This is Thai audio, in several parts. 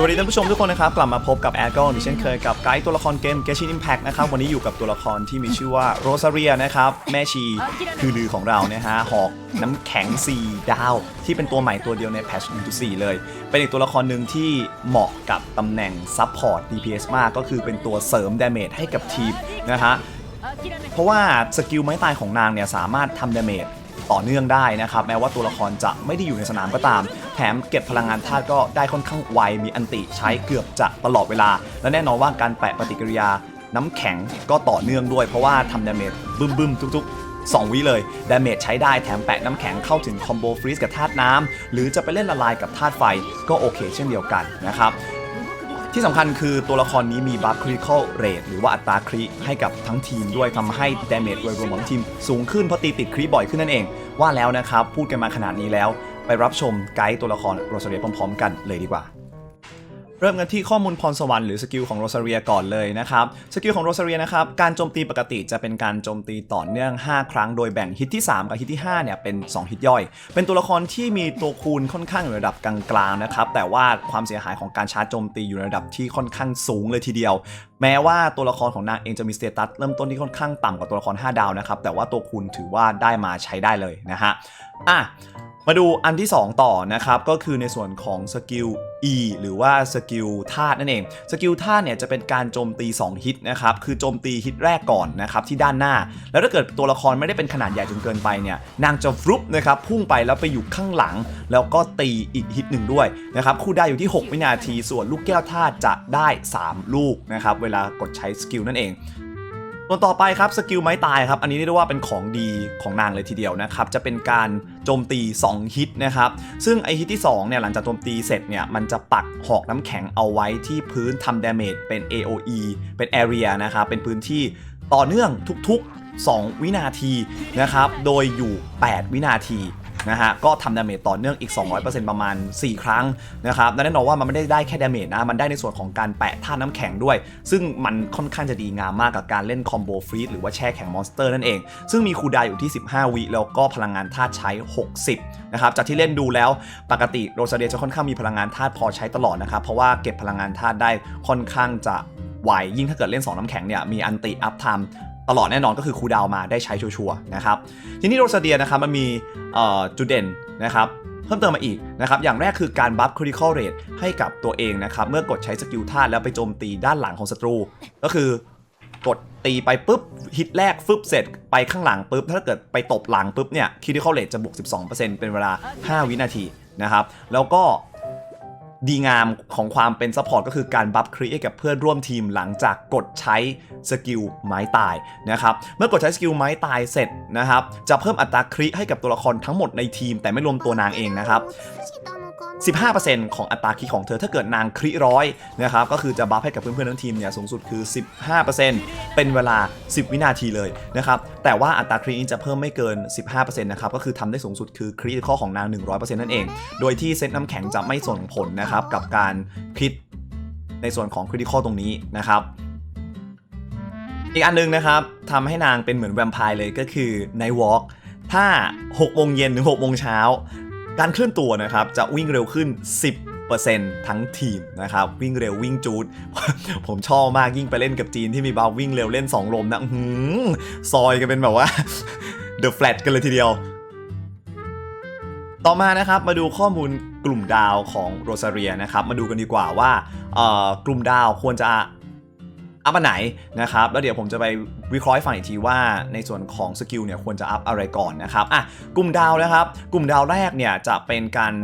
สวัสดีท่านผู้ชมทุกคนนะครับ กลับมาพบกับแอดกอนดิเช่นเคยกับไกด์ตัวละครเกม Genshin Impact นะครับ วันนี้อยู่กับตัวละครที่มีชื่อว่าโรซาเรียนะครับ แม่ชีคือลือของเรานะฮะหอกน้ำแข็ง 4 ดาว ที่เป็นตัวใหม่ตัวเดียวในแพทช1.4 เลย เป็นอีกตัวละครหนึ่งที่เหมาะกับตำแหน่งซับพอร์ต DPS มากก็คือเป็นตัวเสริมดาเมจให้กับทีมนะฮะเพราะว่าสกิลไม้ตายของนางเนี่ยสามารถทำดาเมจ ต่อเนื่องได้นะครับแม้ว่าตัวละครจะไม่ได้อยู่ในสนามก็ตาม แถมเก็บพลังงานธาตุก็ได้ค่อนข้างไวมีอันติใช้เกือบจะตลอดเวลา และแน่นอนว่าการแปะปฏิกิริยาน้ำแข็งก็ต่อเนื่องด้วยเพราะว่าทำดาเมจบึ้มบึมๆทุกๆ2 วิเลยดาเมจใช้ได้แถมแปะน้ำแข็งเข้าถึงคอมโบฟรีสกับธาตุน้ำหรือจะไปเล่นละลายกับธาตุไฟก็โอเคเช่นเดียวกันนะครับ ที่สำคัญคือตัวละครนี้มีบัฟคริติคอลเรทหรือว่าอัตราคริให้กับทั้งทีมด้วยทำให้ดาเมจโดยรวมของทีมสูงขึ้นเพราะตีติดคริบ่อยขึ้นนั่นเอง ว่าแล้วนะครับ พูดกันมาขนาดนี้แล้ว ไปรับชมไกด์ตัวละครโรสเลียพร้อมๆ กันเลยดีกว่า เริ่มกันที่ข้อมูลพรสวรรค์หรือสกิลของโรซาเรียก่อนเลยนะครับ สกิลของโรซาเรียนะครับ การโจมตีปกติจะเป็นการโจมตีต่อเนื่อง 5 ครั้งโดยแบ่งฮิตที่ 3 กับฮิตที่5เนี่ยเป็น 2 ฮิตย่อย เป็นตัวละครที่มีตัวคูณค่อนข้างอยู่ระดับกลางๆนะครับ แต่ว่าความเสียหายของการชาร์จโจมตีอยู่ในระดับที่ค่อนข้างสูงเลยทีเดียว แม้ว่าตัวละครของนางเองจะมีสเตตัสเริ่มต้นที่ค่อนข้างต่ำกว่าตัวละคร 5 ดาวนะครับ แต่ว่าตัวคูณถือว่าได้มาใช้ได้เลยนะฮะ อะ มาดูอันที่ 2 ต่อนะครับก็คือในส่วนของสกิล E หรือว่าสกิลธาตุนั่นเอง สกิลธาตุเนี่ยจะเป็นการโจมตี 2 ฮิตนะครับ คือโจมตีฮิตแรกก่อนนะครับที่ด้านหน้า แล้วถ้าเกิดตัวละครไม่ได้เป็นขนาดใหญ่จนเกินไปเนี่ยนางจะฟลุปนะครับพุ่งไปแล้วไปอยู่ข้างหลัง แล้วก็ตีอีกฮิตหนึ่งด้วยนะครับคู่ได้อยู่ที่ 6 วินาที ส่วนลูกแก้วธาตุจะได้ 3 ลูกนะครับเวลากดใช้สกิลนั่นเอง ส่วนต่อไปครับสกิลไม้ตายครับอันนี้เรียกว่าเป็นของดีของนางเลยทีเดียวนะครับจะเป็นการโจมตี 2 ฮิตนะครับซึ่งไอฮิตที่2เนี่ยหลังจากโจมตีเสร็จเนี่ยมันจะปักหอกน้ำแข็งเอาไว้ที่พื้นทำดาเมจเป็น AOE เป็น Area นะครับเป็นพื้นที่ต่อเนื่องทุกๆ 2 วินาทีนะครับโดยอยู่ 8 วินาที นะฮะก็ทำดาเมจต่อเนื่องอีก 200%ประมาณ 4 ครั้งนะครับและแน่นอนว่ามันไม่ได้ได้แค่ดาเมจนะมันได้ในส่วนของการแปะท่าน้ำแข็งด้วย ซึ่งมันค่อนข้างจะดีงามมากกับการเล่นคอมโบฟรีดหรือว่าแช่แข็งมอนสเตอร์นั่นเอง ซึ่งมีคูดาวน์อยู่ที่ 15 วิแล้วก็พลังงานธาตุใช้ 60นะครับจากที่เล่นดูแล้วปกติโรซาเดียจะค่อนข้างมีพลังงานธาตุพอใช้ตลอดนะครับเพราะว่าเก็บพลังงานธาตุได้ค่อนข้างจะไหวยิ่งถ้าเกิดเล่น 2 น้ำแข็งเนี่ยมีอันติอัพไทม์ ตลอดแน่นอนก็คือคูดาวมาได้ใช้ชัวร์ๆนะครับทีนี้โรซาเดียนะครับมันมีจุดเด่นนะครับเพิ่มเติมมาอีกนะครับอย่างแรกคือการบัฟ critical rate ให้กับตัวเองนะครับเมื่อกดใช้สกิลธาตุแล้วไปโจมตีด้านหลังของศัตรู ก็คือกดตีไปปุ๊บฮิตแรกฟึบเสร็จไปข้างหลังปุ๊บ ถ้าเกิดไปตบหลังปุ๊บเนี่ย critical rate จะบวก 12%เป็นเวลา 5 วินาทีนะครับแล้วก็ ดีงามของความเป็นซัพพอร์ตก็คือการบัฟครีให้กับเพื่อนร่วมทีมหลังจากกดใช้สกิลไม้ตายนะครับ เมื่อกดใช้สกิลไม้ตายเสร็จนะครับ จะเพิ่มอัตราคริให้กับตัวละครทั้งหมดในทีม แต่ไม่รวมตัวนางเองนะครับ 15%ของอัตราคริของเธอถ้าเกิดนางคริร้อยนะครับก็คือจะบัฟให้กับเพื่อนๆทั้งทีมเนี่ยสูงสุดคือ 15%เป็นเวลา 10 วินาทีเลยนะครับแต่ว่าอัตราครินี้จะเพิ่มไม่เกิน 15%นะครับก็คือทำได้สูงสุดคือคริข้อของนาง 100%นั่นเอง โดยที่เซตน้ำแข็งจะไม่ส่งผลนะครับกับการคริในส่วนของคริติคอตรงนี้นะครับอีกอันหนึงนะครับทำให้นางเป็นเหมือนแวมไพร์เลยก็คือ Night Walk ถ้า6โมงเย็นถึง6โมงเช้า การเคลื่อนตัวนะครับจะวิ่งเร็วขึ้น 10%ทั้งทีมนะครับวิ่งเร็ววิ่งจูด ผมชอบมากยิ่งไปเล่นกับจีนที่มีบาวิ่งเร็วเล่น 2 ลมนะหือซอยกันเป็นแบบว่า The Flat กันเลยทีเดียว ต่อมานะครับมาดูข้อมูลกลุ่มดาวของโรซาเรียนะครับมาดูกันดีกว่าว่ากลุ่มดาวควรจะ อัพอันไหนนะครับ แล้วเดี๋ยวผมจะไปวิเคราะห์ให้ฟังอีกทีว่าในส่วนของสกิลเนี่ยควรจะอัพอะไรก่อนนะครับอะกลุ่มดาวนะครับ กลุ่มดาวแรกเนี่ยจะเป็นการ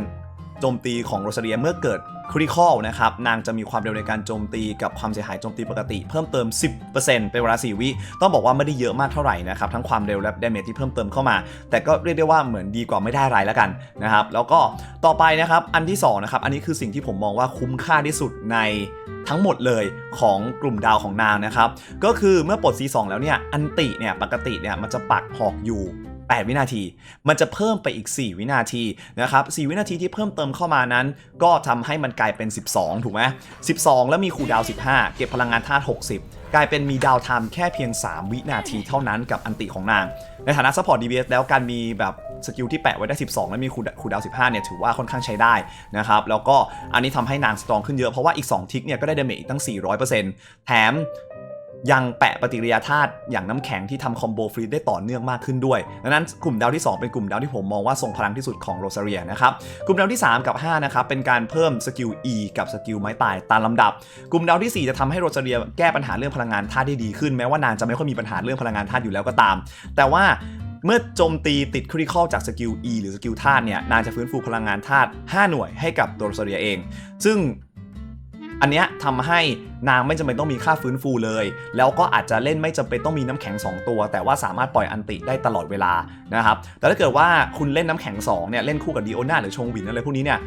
โจมตีของโรซาเซียเมื่อเกิด คริคอลนะครับ นางจะมีความเร็วในการโจมตีกับความเสียหายโจมตีปกติ เพิ่มเติม 10%เป็นเวลา 4 วิ ต้องบอกว่าไม่ได้เยอะมากเท่าไหร่นะครับ ทั้งความเร็วและดาเมจที่เพิ่มเติมเข้ามา แต่ก็เรียกได้ว่าเหมือนดีกว่าไม่ได้อะไรแล้วกันนะครับ แล้วก็ต่อไปนะครับ อันที่สองนะครับ อันนี้คือสิ่งที่ผมมองว่าคุ้มค่าที่สุดในทั้งหมดเลยของกลุ่มดาวของนางนะครับ ก็คือเมื่อปลด C2 แล้วเนี่ย อันติเนี่ยปกติเนี่ยมันจะปักหอกอยู่ 8 วินาที มันจะเพิ่มไปอีก 4 วินาทีนะครับ4วินาทีที่เพิ่มเติมเข้ามานั้น ก็ทำให้มันกลายเป็น 12 ถูกไหม12 แล้วมีคูดาว 15 เก็บพลังงานธาตุ60 กลายเป็นมีดาวไทม์แค่เพียง 3 วินาทีเท่านั้นกับอันติของนาง ในฐานะซัพพอร์ต DBS แล้วการมีแบบสกิลที่แปะไว้ได้ 12 แล้วมีคูคูดาว 15 เนี่ย ถือว่าค่อนข้างใช้ได้นะครับ แล้วก็อันนี้ทำให้นางสตรองขึ้นเยอะ เพราะว่าอีก 2 ทิกเนี่ย ก็ได้เดเมจอีกตั้ง 400%แถม ยังแปะปฏิกิริยาธาตุอย่างน้ำแข็งที่ทำคอมโบฟรีได้ต่อเนื่องมากขึ้นด้วยดังนั้นกลุ่มดาวที่ 2 เป็นกลุ่มดาวที่ผมมองว่าทรงพลังที่สุดของโรซาเรียนะครับกลุ่มดาวที่ 3 กับ 5 นะครับ เป็นการเพิ่มสกิล E กับสกิลไม้ตายตามลำดับ กลุ่มดาวที่ 4 จะทำให้โรซาเรียแก้ปัญหาเรื่องพลังงานธาตุได้ดีขึ้นแม้ว่านางจะไม่ค่อยมีปัญหาเรื่องพลังงานธาตุอยู่แล้วก็ตาม แต่ว่าเมื่อโจมตีติดคริคอลจากสกิล E หรือสกิลธาตุเนี่ยนางจะฟื้นฟูพลังงานธาตุ5หน่วยให้กับตัวโรซาเรียเอง ซึ่ง อันเนี้ยทำให้นางไม่จำเป็นต้องมีค่าฟื้นฟูเลย แล้วก็อาจจะเล่นไม่จำเป็นต้องมีน้ำแข็ง 2 ตัว แต่ว่าสามารถปล่อยอันติได้ตลอดเวลานะครับแต่ถ้าเกิดว่าคุณเล่นน้ำแข็ง2เนี่ยเล่นคู่กับดีโอนาหรือชงวินอะไรพวกนี้เนี่ย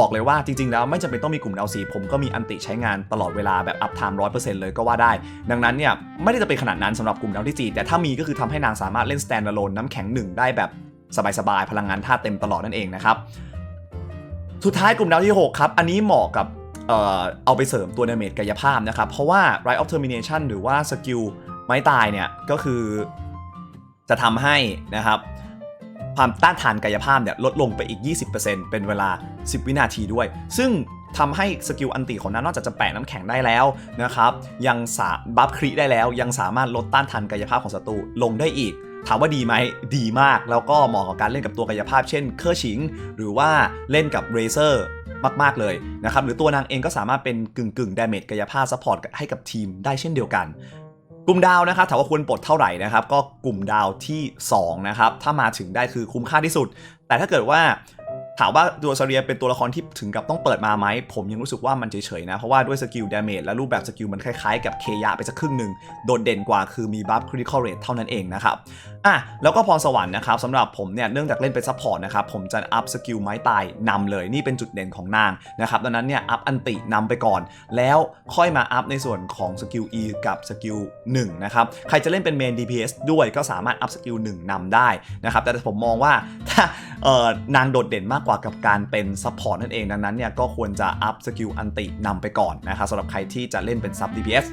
บอกเลยว่าจริง ๆ แล้วไม่จำเป็นต้องมีกลุ่มดาวสีผมก็มีอันติใช้งานตลอดเวลาแบบอัพไทม์ร้อยเปอร์เซ็นต์เลยก็ว่าได้ ดังนั้นเนี่ยไม่ได้จะเป็นขนาดนั้นสำหรับกลุ่มดาวที่4แต่ถ้ามีก็คือทำให้นางสามารถเล่น stand alone น้ำแข็งหนึ่งได้แบบสบายๆพลังงานธาตุเต็มตลอดนั่นเองนะครับสุดท้ายกลุ่มดาวที่ 6 ครับ อันนี้เหมาะกับ เอ่อเอาไปเสริมตัวดาเมจกายภาพนะครับ เพราะว่า Right of Termination หรือว่าสกิลไม้ตายเนี่ย ก็คือจะทำให้นะครับ ความต้านทานกายภาพเนี่ยลดลงไปอีก 20%เป็นเวลา 10 วินาทีด้วย ซึ่งทำให้สกิลอันติของนั้นนอกจากจะแปะน้ำแข็งได้แล้วนะครับ ยังสาบัฟคริได้แล้ว ยังสามารถลดต้านทานกายภาพของศัตรูลงได้อีก ถามว่าดีไหมดีมากแล้วก็เหมาะกับการเล่นกับตัวกายภาพเช่นเคอร์ชิง หรือว่าเล่นกับเรเซอร์มาก ๆ เลยนะครับ หรือตัวนางเองก็สามารถเป็นกึ่งกึ่งดาเมจกายภาพซัพพอร์ตให้กับทีมได้เช่นเดียวกัน กลุ่มดาวนะครับถามว่าควรปลดเท่าไหร่นะครับ ก็กลุ่มดาวที่ 2 นะครับ ถ้ามาถึงได้คือคุ้มค่าที่สุด แต่ถ้าเกิดว่า ถามว่าตัวซาเรียเป็นตัวละครที่ถึงกับต้องเปิดมาไหม ผมยังรู้สึกว่ามันเฉยๆนะ เพราะว่าด้วยสกิลดาเมจและรูปแบบสกิลมันคล้ายๆ กับเคยะไปสักครึ่งหนึ่ง โดดเด่นกว่าคือมีบัฟคริ t คอ r เรทเท่านั้นเองนะครับอะแล้วก็พรสวรรค์นะครับสำหรับผมเนี่ยเนื่องจากเล่นเป็นซัพพอร์ตนะครับ ผมจะอัพสกิลไม้ตายนำเลยนี่เป็นจุดเด่นของนางนะครับดังนั้นเนี่ยอัพอันตินำไปก่อน แล้วค่อยมาอัพในส่วนของสกิล E กับสกิล1นะครับใครจะเล่นเป็นเมน DPS ด้วยก็สามารถอัพสกิล1นำได้นะครับแต่ผมมองว่าถ้าเออนางโดดเด่นมากกว่ากับการเป็นซัพพอร์ตนั่นเองดังนั้นเนี่ยก็ควรจะอัพสกิลอันตินำไปก่อนนะครับสำหรับใครที่จะเล่นเป็นซับ DPS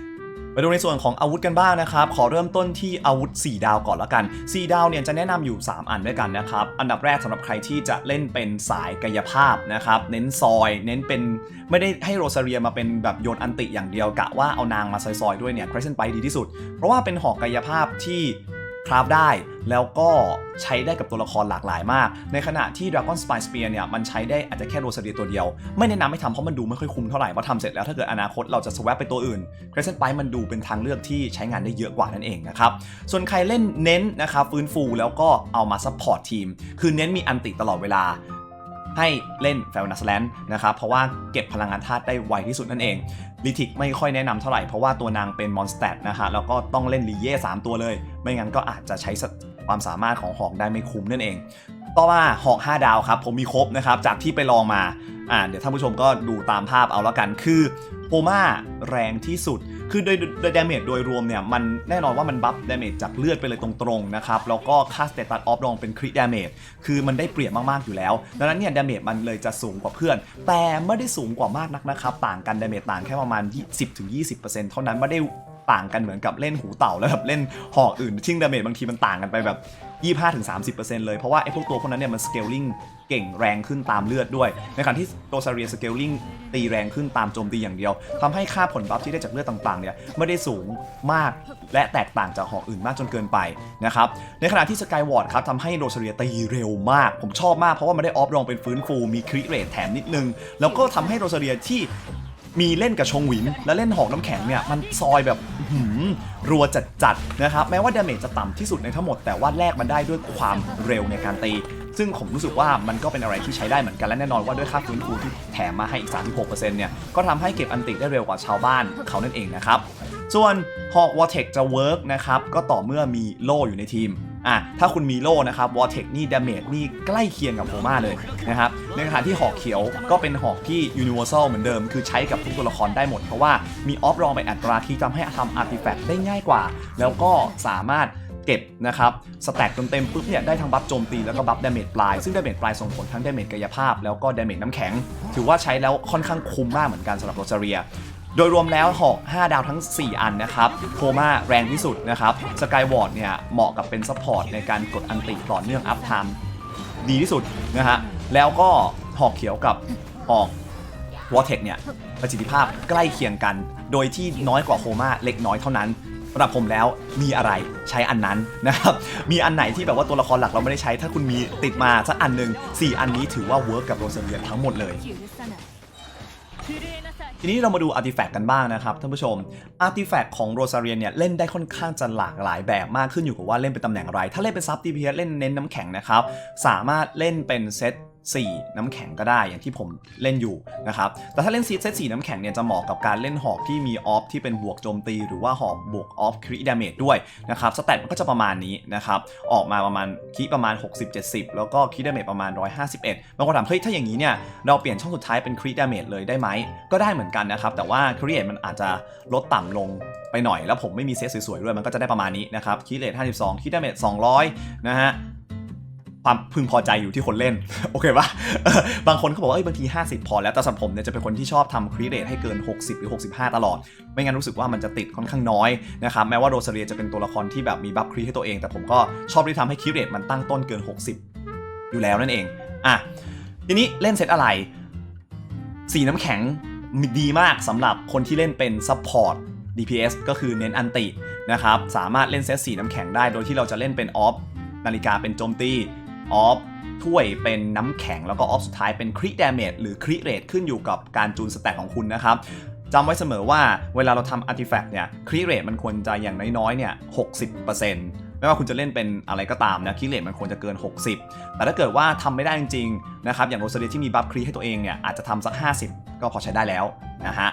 มาดูในส่วนของอาวุธกันบ้างนะครับ ขอเริ่มต้นที่อาวุธ 4 ดาวก่อนละกัน 4 ดาวเนี่ยจะแนะนำอยู่ 3 อันด้วยกันนะครับ อันดับแรกสำหรับใครที่จะเล่นเป็นสายกายภาพนะครับ เน้นซอย เน้นเป็นไม่ได้ให้โรซาเรียมาเป็นแบบโยนอันติอย่างเดียวกะว่าเอานางมาซอยๆด้วยเนี่ย Crescent Bite ดีที่สุด เพราะว่าเป็นหอกกายภาพที่ คราฟได้ แล้วก็ใช้ได้กับตัวละครหลากหลายมาก ในขณะที่ Dragon Spine Spear เนี่ยมันใช้ได้อาจจะแค่โรซาเรียตัวเดียว ไม่แนะนำให้ทำเพราะมันดูไม่ค่อยคุ้มเท่าไหร่เพราทำเสร็จแล้วถ้าเกิดอนาคตเราจะสว a p ไปตัวอื่น Crescent Bite มันดูเป็นทางเลือกที่ใช้งานได้เยอะกว่านั่นเองนะครับส่วนใครเล่นเน้นนะครับฟื้นฟูแล้วก็เอามาซัพพอร์ตทีมคือเน้นมีอันติตลอดเวลาให้เล่นแฟลนัสแลนด์นะครับ เพราะว่าเก็บพลังงานธาตุได้ไวที่สุดนั่นเอง ลิทิกไม่ค่อยแนะนำเท่าไหร่เพราะว่าตัวนางเป็นมอนสเตตนะฮะแล้วก็ต้องเล่นลีเย่3ตัวเลย ไม่งั้นก็อาจจะใช้ความสามารถของหอกได้ไม่คุ้มนั่นเอง ต่อมาหอก 5 ดาวครับผมมีครบนะครับจากที่ไปลองมา อ่าเดี๋ยวท่านผู้ชมก็ดูตามภาพเอาแล้วกัน คือโพม่าแรงที่สุด คือโดยโดยดาเมจโดยรวมเนี่ย มันแน่นอนว่ามันบัฟดาเมจจากเลือดไปเลยตรงๆนะครับ แล้วก็ค่าสเตตัสออฟรองเป็นคริดาเมจ คือมันได้เปรียบมากๆอยู่แล้ว ดังนั้นเนี่ยดาเมจมันเลยจะสูงกว่าเพื่อน แต่ไม่ได้สูงกว่ามากนักนะครับ ต่างกันดาเมจต่างแค่ประมาณ 10-20%เท่านั้นไม่ได้ต่างกันเหมือนกับเล่นหูเต่าแล้วแบบเล่นหอกอื่นชิ่งดาเมจบางทีมันต่างกันไปแบบ 25-30%เลย เพราะว่าไอ้พวกตัวพวกนั้นเนี่ยมันสเกลลิง เก่งแรงขึ้นตามเลือดด้วย ในขณะที่โตซาเรียสเกลลิงตีแรงขึ้นตามโจมตีอย่างเดียวทำให้ค่าผลบัฟที่ได้จากเลือดต่างๆเนี่ยไม่ได้สูงมากและแตกต่างจากหอกอื่นมากจนเกินไปนะครับในขณะที่สกายวอร์ดครับทำให้โรซาเรียตีเร็วมาก ผมชอบมากเพราะว่ามันได้ออฟรองเป็นฟื้นฟูมีคริเรทแถมนิดนึง แล้วก็ทำให้โรซาเรียที่มีเล่นกับชงหวิน และเล่นหอกน้ำแข็งเนี่ยมันซอยแบบหืมรัวจัดๆนะครับ แม้ว่าดาเมจจะต่ำที่สุดในทั้งหมดแต่ว่าแลกมันได้ด้วยความเร็วในการตี ซึ่งผมรู้สึกว่ามันก็เป็นอะไรที่ใช้ได้เหมือนกันและแน่นอนว่าด้วยค่าฟื้นฟูที่แถมมาให้อีก 36%เนี่ยก็ทำให้เก็บอันติได้เร็วกว่าชาวบ้านเขานั่นเองนะครับส่วนหอกวอเทคจะเวิร์กนะครับก็ต่อเมื่อมีโล่อยู่ในทีมอะถ้าคุณมีโล่นะครับวอเทคนี่ดาเมจนี่ใกล้เคียงกับโพม่าเลยนะครับในขณะที่หอกเขียวก็เป็นหอกที่ universal เหมือนเดิม คือใช้กับทุกตัวละครได้หมด เพราะว่ามีออฟรองไปอัตราที่ทำให้ทำอาร์ติแฟกต์ได้ง่ายกว่า แล้วก็สามารถ เก็บนะครับสแต็กเต็มๆปุ๊บเนี่ยได้ทั้งบัฟโจมตีแล้วก็บัฟดาเมจปลายซึ่งดาเมจปลายส่งผลทั้งดาเมจกายภาพ แล้วก็ดาเมจน้ำแข็ง ถือว่าใช้แล้วค่อนข้างคุ้มมากเหมือนกันสำหรับโรซาเรียโดยรวมแล้วหอก 5 ดาวทั้ง 4 อันนะครับโคม่าแรงที่สุดนะครับสกายวอร์ดเนี่ยเหมาะกับเป็นซัพพอร์ตในการกดอันติต่อเนื่องอัพไทม์ดีที่สุดนะฮะแล้วก็หอกเขียวกับหอกวอเทคเนี่ยประสิทธิภาพใกล้เคียงกัน โดยที่น้อยกว่าโคม่าเล็กน้อยเท่านั้น สำหรับผมแล้วมีอะไรใช้อันนั้นนะครับ มีอันไหนที่แบบว่าตัวละครหลักเราไม่ได้ใช้ ถ้าคุณมีติดมาสักอันหนึ่ง4 อันนี้ถือว่าเวิร์กกับโรเซเลียทั้งหมดเลยทีนี้เรามาดูอาร์ติแฟกต์กันบ้างนะครับท่านผู้ชม อาร์ติแฟกต์ของโรซาเรียนเนี่ยเล่นได้ค่อนข้างจะหลากหลายแบบมากขึ้นอยู่กับว่าเล่นเป็นตำแหน่งอะไร ถ้าเล่นเป็นซับดีเพียอสเล่นเน้นน้ำแข็งนะครับ สามารถเล่นเป็นเซต 4 น้ำแข็งก็ได้อย่างที่ผมเล่นอยู่นะครับ แต่ถ้าเล่นซีเซต4น้ำแข็งเนี่ยจะเหมาะกับการเล่นหอกที่มีออฟที่เป็นบวกโจมตี หรือว่าหอกบวกออฟคริดาเมจด้วยนะครับสแตทมันก็จะประมาณนี้นะครับ ออกมาประมาณคิประมาณ 60-70 แล้วก็คริดาเมจประมาณ 151บางคนถามเฮ้ยถ้าอย่างนี้เนี่ยเราเปลี่ยนช่องสุดท้ายเป็นคริดาเมจเลยได้ไหม ก็ได้เหมือนกันนะครับ แต่ว่าคริเอทมันอาจจะลดต่ำลงไปหน่อย แล้วผมไม่มีเซตสวยๆด้วยมันก็จะได้ประมาณนี้นะครับคิเรท52คิดาเมจ200นะฮะ ความพึงพอใจอยู่ที่คนเล่น โอเคปะบางคนเขาบอกว่าเอ้บางที 50 พอแล้วแต่สำหรับผมเนี่ยจะเป็นคนที่ชอบทำครีเรทให้เกิน 60 หรือ 65 ตลอด ไม่งั้นรู้สึกว่ามันจะติดค่อนข้างน้อยนะครับแม้ว่าโรซาเรียจะเป็นตัวละครที่แบบมีบัฟครีให้ตัวเอง แต่ผมก็ชอบที่ทำให้ครีเรทมันตั้งต้นเกิน 60 อยู่แล้วนั่นเองอะทีนี้เล่นเซตอะไร สีน้ำแข็งดีมากสำหรับคนที่เล่นเป็นซัพพอร์ต DPS ก็คือเน้นอันตินะครับสามารถเล่นเซตสีน้ำแข็งได้โดยที่เราจะเล่นเป็นออฟนาฬิกาเป็นโจมตี ออฟถ้วยเป็นน้ำแข็งแล้วก็ออฟสุดท้ายเป็นคริดาเมจหรือคริเรทขึ้นอยู่กับการจูนสแต็กของคุณนะครับจำไว้เสมอว่าเวลาเราทำอาร์ติแฟกต์เนี่ยคริเรทมันควรจะอย่างน้อยๆเนี่ย60%ไม่ว่าคุณจะเล่นเป็นอะไรก็ตามนะคริเรทมันควรจะเกิน 60 แต่ถ้าเกิดว่าทำไม่ได้จริงๆนะครับอย่างโรซาเลียที่มีบัฟครีให้ตัวเองเนี่ยอาจจะทำสัก 50 ก็พอใช้ได้แล้วนะฮะ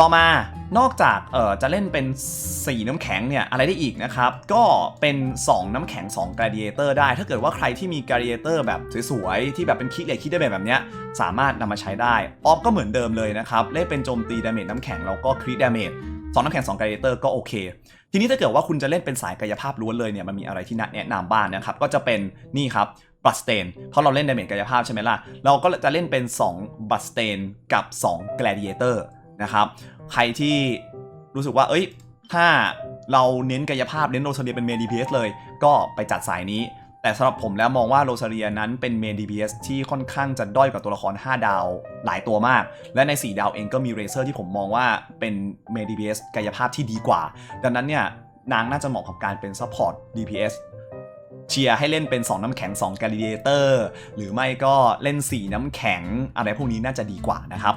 ต่อมานอกจากเอ่อจะเล่นเป็นสีน้ำแข็งเนี่ยอะไรได้อีกนะครับ ก็เป็น 2 น้ำแข็ง2 gladiator ได้ ถ้าเกิดว่าใครที่มี gladiator แบบสวยๆ ที่แบบเป็นคิดเล็กคิดได้แบบเนี้ยสามารถนำมาใช้ได้ออฟก็เหมือนเดิมเลยนะครับ เล่นเป็นโจมตีดาเมจน้ำแข็งแล้วก็คริดาเมจสองน้ำแข็ง2 gladiator ก็โอเค ทีนี้ถ้าเกิดว่าคุณจะเล่นเป็นสายกายภาพล้วนเลยเนี่ยมันมีอะไรที่น่าแนะนำบ้างนะครับก็จะเป็นนี่ครับบัสเตนเพราะเราเล่นดาเมจกายภาพใช่ไหมล่ะเราก็จะเล่นเป็น2บัสเตนกับ2 gladiator นะครับ ใครที่รู้สึกว่า เอ้ย ถ้าเราเน้นกายภาพเน้นโรซาเรียเป็นเมน DPS เลย ก็ไปจัดสายนี้ แต่สำหรับผมแล้วมองว่าโรซาเรียนั้นเป็นเมน DPS ที่ค่อนข้างจะด้อยกว่าตัวละคร 5 ดาวหลายตัวมาก และใน 4 ดาวเองก็มีเรเซอร์ที่ผมมองว่าเป็นเมน DPS กายภาพที่ดีกว่า ดังนั้นเนี่ยนางน่าจะเหมาะกับการเป็น Support DPS เชียร์ให้เล่นเป็น 2 น้ำแข็ง 2 g l a d i a t o r หรือไม่ก็เล่น 4 น้ำแข็ง อะไรพวกนี้น่าจะดีกว่านะครับ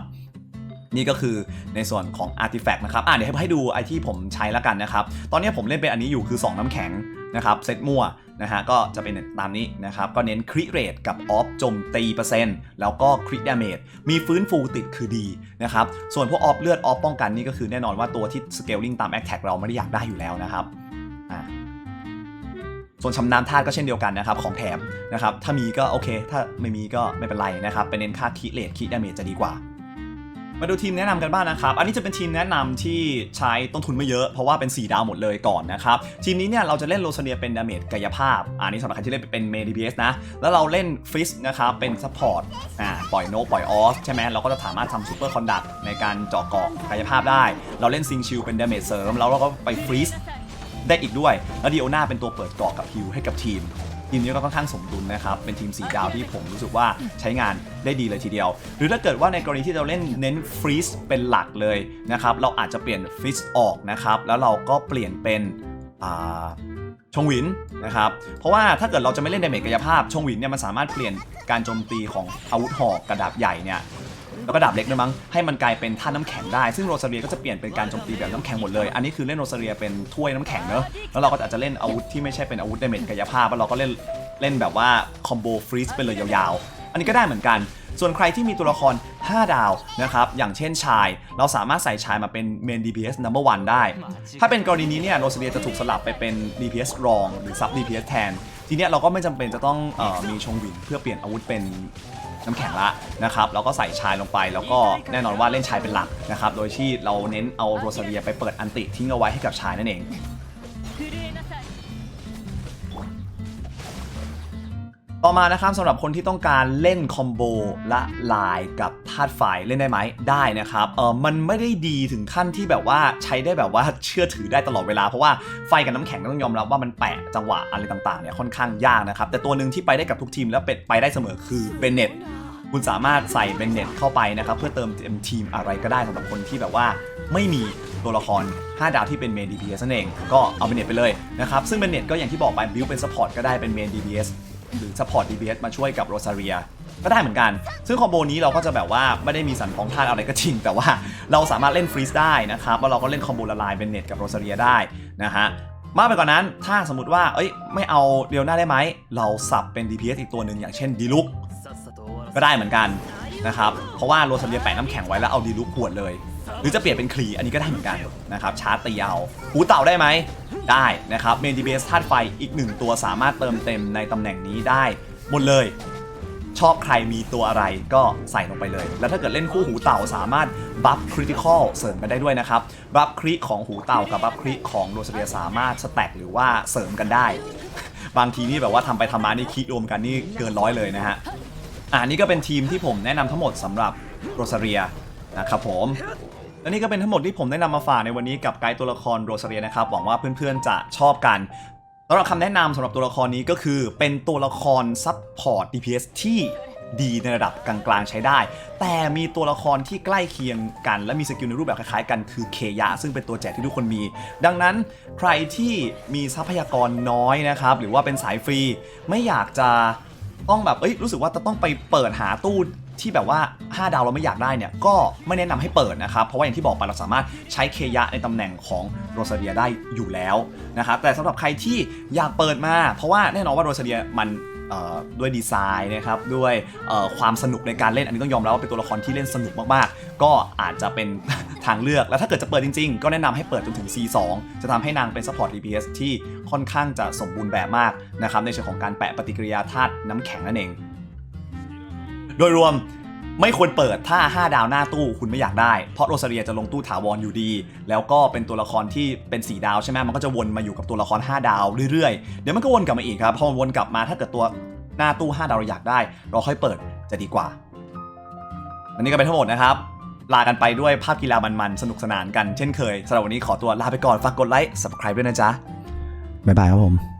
นี่ก็คือในส่วนของ Artifact นะครับ อะเดี๋ยวให้ดูไอที่ผมใช้แล้วกันนะครับ ตอนนี้ผมเล่นเป็นอันนี้อยู่คือ 2 น้ำแข็งนะครับเซตมั่วนะฮะก็จะเป็นตามนี้นะครับ ก็เน้นคริเรทกับออฟโจมตีเปอร์เซ็นต์แล้วก็คริดาเมจมีฟื้นฟูติดคือดีนะครับ ส่วนพวกออฟเลือดออฟป้องกันนี่ก็คือแน่นอนว่าตัวที่สเกลลิงตามแอคแท็กเราไม่ได้อยากได้อยู่แล้วนะครับอะส่วนชำนาญธาตุก็เช่นเดียวกันนะครับของแถมนะครับถ้ามีก็โอเค ถ้าไม่มีก็ไม่เป็นไรนะครับไปเน้นค่าคิเลทคิดาเมจจะดีกว่า มาดูทีมแนะนำกันบ้างนะครับ อันนี้จะเป็นทีมแนะนำที่ใช้ต้นทุนไม่เยอะ เพราะว่าเป็น 4 ดาวหมดเลยก่อนนะครับ ทีมนี้เนี่ยเราจะเล่นโรซาเนียเป็นดาเมจกายภาพ อันนี้สำหรับใครที่เล่นเป็นเมดีพีเอสนะ แล้วเราเล่นฟิสนะครับ เป็นซัพพอร์ต อ่า ปล่อยโนปล่อยออสใช่ไหมเราก็จะสามารถทำซูเปอร์คอนดักในการเจาะเกาะกายภาพได้ เราเล่นซิงชิลเป็นดาเมจเสริม แล้วเราก็ไปฟรีสได้อีกด้วย แล้วดิโอนาเป็นตัวเปิดเกาะกับฮิวให้กับทีม ทีมนี้ก็ค่อนข้างสมดุลนะครับ เป็นทีมสีดาวที่ผมรู้สึกว่าใช้งานได้ดีเลยทีเดียว หรือถ้าเกิดว่าในกรณีที่เราเล่นเน้นฟรีสเป็นหลักเลยนะครับ เราอาจจะเปลี่ยนฟรีสออกนะครับ แล้วเราก็เปลี่ยนเป็นชงหวินนะครับ เพราะว่าถ้าเกิดเราจะไม่เล่นดเมจกายภาพชงหวินเนี่ยมันสามารถเปลี่ยนการโจมตีของอาวุธหอกกระดาบใหญ่เนี่ย แล้วก็ดาบเล็กด้วยมั้งให้มันกลายเป็นท่าน้ำแข็งได้ซึ่งโรซาเรียก็จะเปลี่ยนเป็นการโจมตีแบบน้ำแข็งหมดเลยอันนี้คือเล่นโรซาเรียเป็นถ้วยน้ำแข็งเนอะแล้วเราก็อาจจะเล่นอาวุธที่ไม่ใช่เป็นอาวุธดเมจกายภาพแล้วเราก็เล่นเล่นแบบว่าคอมโบฟรีซไปเลยยาวๆ อันนี้ก็ได้เหมือนกันส่วนใครที่มีตัวละคร 5 ดาวนะครับ อย่างเช่นชาย เราสามารถใส่ชายมาเป็นเมน DPS number one ได้ ถ้าเป็นกรณีนี้เนี่ยโรซาเลียจะถูกสลับไปเป็น DPS รอง หรือซับ DPS แทน ทีเนี้ยเราก็ไม่จำเป็นจะต้องออมีชงวินเพื่อเปลี่ยนอาวุธเป็น น้ำแข็งละนะครับแล้วก็ใส่ชายลงไป แล้วก็แน่นอนว่าเล่นชายเป็นหลักนะครับโดยที่เราเน้นเอาโรซาเลียไปเปิดอันติทิ้งเอาไว้ให้กับชายนั่นเอง ต่อมานะครับสำหรับคนที่ต้องการเล่นคอมโบและลายกับธาตุไฟเล่นได้ไหมได้นะครับเออมันไม่ได้ดีถึงขั้นที่แบบว่าใช้ได้แบบว่าเชื่อถือได้ตลอดเวลา เพราะว่าไฟกับน้ำแข็งต้องยอมรับว่ามันแปะจังหวะอะไรต่างๆเนี่ยค่อนข้างยากนะครับ แต่ตัวหนึ่งที่ไปได้กับทุกทีมแล้วเป็ดไปได้เสมอคือเบนเน็ตคุณสามารถใส่เบนเน็ตเข้าไปนะครับเพื่อเติมเต็มทีมอะไรก็ได้สำหรับคนที่แบบว่าไม่มีตัวละคร 5 ดาวที่เป็นเมน DPS นั่นเองก็เอาเบนเน็ตไปเลยนะครับซึ่งเบนเน็ตก็อย่างที่บอกไปบิวเป็นซัพพอร์ตก็ได้เป็นเมน DPS หรือซั พพอร์ต DPS มาช่วยกับโรซาเรียก็ได้เหมือนกัน ซึ่งคอมโบนี้เราก็จะแบบว่าไม่ได้มีสันของธาตุอะไรก็จริง แต่ว่าเราสามารถเล่นฟรีสได้นะครับแล้วเราก็เล่นคอมโบละลายเบนเน็ตกับโรซาเรียได้นะฮะมากไปกว่านั้นถ้าสมมติว่าเอ้ยไม่เอาเดียวหน้าได้ไหม เราสับเป็น DPS อีกตัวหนึ่งอย่างเช่นดีลุกก็ได้เหมือนกันนะครับเพราะว่าโรซาเลียแปะน้ำแข็งไว้แล้วเอาดีลุกขวดเลย หรือจะเปลี่ยนเป็นคลีอันนี้ก็ได้เหมือนกันนะครับชาร์จตีเอาหูเต่าได้ไหมได้นะครับเมนดีเบสธาตุไฟอีกหนึ่งตัวสามารถเติมเต็มในตำแหน่งนี้ได้หมดเลย ชอบใครมีตัวอะไรก็ใส่ลงไปเลย แล้วถ้าเกิดเล่นคู่หูเต่าสามารถบัฟคริติคอลเสริมกันได้ด้วยนะครับบัฟคริของหูเต่ากับบัฟคริของโรซาเลียสามารถสแต็กหรือว่าเสริมกันได้ บางทีนี่แบบว่าทำไปทำมานี่คิดรวมกันนี่เกินร้อยเลยนะฮะอ่านี่ก็เป็นทีมที่ผมแนะนำทั้งหมดสำหรับโรซาเรียนะครับผม และนี่ก็เป็นทั้งหมดที่ผมได้นำมาฝากในวันนี้กับไกด์ตัวละครโรซเรียนะครับ หวังว่าเพื่อนๆจะชอบกันสำหรับคำแนะนำสำหรับตัวละครนี้ก็คือเป็นตัวละครซับพอร์ต DPS ที่ดีในระดับกลางๆใช้ได้ แต่มีตัวละครที่ใกล้เคียงกัน และมีสกิลในรูปแบบคล้ายๆกันคือเคยะ ซึ่งเป็นตัวแจกที่ทุกคนมี ดังนั้นใครที่มีทรัพยากรน้อยนะครับ หรือว่าเป็นสายฟรี ไม่อยากจะต้องแบบเอ้ยรู้สึกว่าจะต้องไปเปิดหาตู้ ที่แบบว่า 5 ดาวเราไม่อยากได้เนี่ยก็ไม่แนะนำให้เปิดนะครับเพราะว่าอย่างที่บอกไปเราสามารถใช้เคยะในตำแหน่งของโรซาเดียได้อยู่แล้วนะครับแต่สำหรับใครที่อยากเปิดมา เพราะว่าแน่นอนว่าโรซาเดียมันด้วยดีไซน์นะครับด้วยความสนุกในการเล่นอันนี้ต้องยอมรับว่าเป็นตัวละครที่เล่นสนุกมากๆ ก็อาจจะเป็นทางเลือก แล้วถ้าเกิดจะเปิดจริงๆ ก็แนะนำให้เปิดจนถึง C2 จะทำให้นางเป็น support DPS ที่ค่อนข้างจะสมบูรณ์แบบมากนะครับในเชิงของการแปะปฏิกิริยาธาตุน้ำแข็งนั่นเอง โดยรวมไม่ควรเปิดถ้า 5 ดาวหน้าตู้คุณไม่อยากได้ เพราะโรซาเรียจะลงตู้ถาวรอยู่ดี แล้วก็เป็นตัวละครที่เป็น 4 ดาวใช่ไหมมันก็จะวนมาอยู่กับตัวละคร 5 ดาวเรื่อยๆ เดี๋ยวมันก็วนกลับมาอีกครับ พอวนกลับมาถ้าเกิดตัวหน้าตู้ 5 ดาวเราอยากได้ เราค่อยเปิดจะดีกว่าอันนี้ก็เป็นทั้งหมดนะครับ ลากันไปด้วยภาพกีฬามันๆ สนุกสนานกันเช่นเคยสำหรับวันนี้ขอตัวลาไปก่อน ฝากกดไลค์ subscribe ด้วยนะจ๊ะบ๊ายบายครับผม